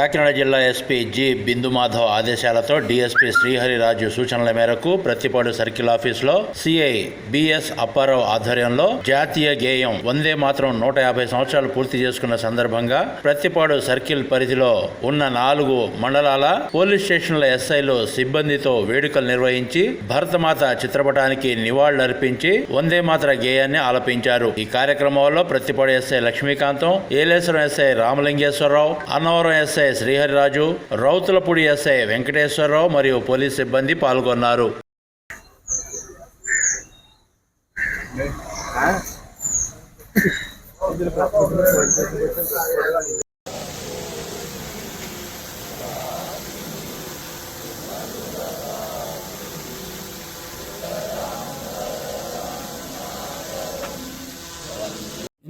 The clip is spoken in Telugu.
కాకినాడ జిల్లా ఎస్పీ జి బిందుమాధవ్ ఆదేశాలతో డీఎస్పీ శ్రీహరిరాజు సూచనల మేరకు ప్రతిపాడు సర్కిల్ ఆఫీసులో సిఐ బిఎస్ అప్పారావు ఆధ్వర్యంలో జాతీయ గేయం వందే మాత్రం నూట యాభై సంవత్సరాలు పూర్తి చేసుకున్న సందర్భంగా ప్రతిపాడు సర్కిల్ పరిధిలో ఉన్న నాలుగు మండలాల పోలీస్ స్టేషన్ల ఎస్ఐలు సిబ్బందితో వేడుకలు నిర్వహించి భరతమాత చిత్రపటానికి నివాళులర్పించి వందే మాత్ర గేయాన్ని ఆలపించారు. ఈ కార్యక్రమంలో Prathipadu SI Lakshmikantham Yeleswaram SI Ramalingeswararao Annavaram SI Srihariraju Rowthulapudi SI Venkateswararao మరియు పోలీస్ సిబ్బంది పాల్గొన్నారు.